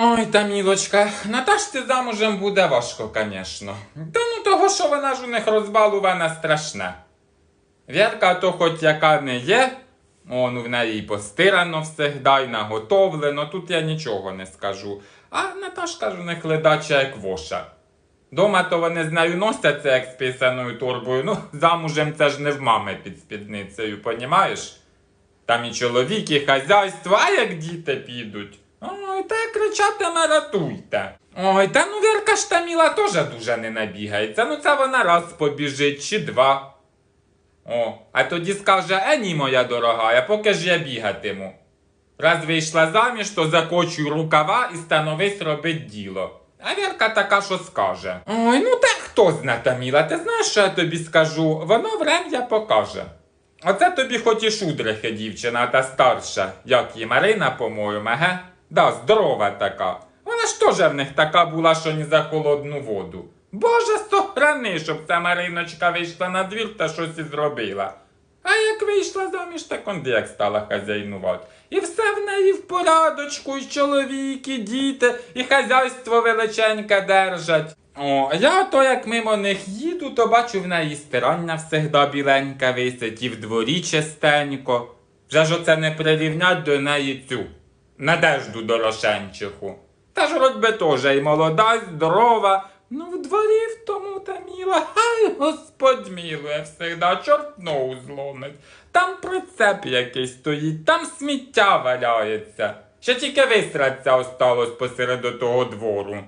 Ой, та мілочка, Наташці замужем буде важко, звісно. Та ну того, що вона ж у них розбалувана страшне. Вірка то хоч яка не є, он в неї і постирано всегда, і наготовлено, тут я нічого не скажу. А Наташка ж у них ледача як воша. Дома то вони з нею носяться як з пісяною торбою, ну замужем це ж не в мами під спідницею, понімаєш? Там і чоловік, і хазяйство, а як діти підуть. Ой, та кричатиме ратуйте. Ой, та ну Вірка ж та Міла теж дуже не набігається. Ну це вона раз побіжить чи два. О, а тоді скаже, е ні, моя дорога, а поки ж я бігатиму. Раз вийшла заміж, то закочуй рукава і становись робить діло. А Вірка така, що скаже. Ой, ну та хто зна, Таміла, ти знаєш, що я тобі скажу? Воно врем'я покаже. Оце тобі хоч і шудрихи, дівчина, та старша, як її Марина, по-моєму, ге? Да, здорова така. Вона ж теж в них така була, що ні за холодну воду. Боже, сохрани, щоб ця Мариночка вийшла на двір та щось і зробила. А як вийшла заміж, так он як стала хазяйнувати. І все в неї в порядочку, і чоловік, і діти, і хазяйство величеньке держать. О, я то як мимо них їду, то бачу в неї стирання всегда біленька висить, і в дворі чистенько. Вже ж оце не прирівнять до неї цю Надежду Дорошенчиху. Та ж родьби би теж і молода, здорова. Ну, в дворі в тому та міла, хай господь мілує всегда, чорт ногу зломить. Там прицеп якийсь стоїть, там сміття валяється. Ще тільки висраться осталось посеред того двору.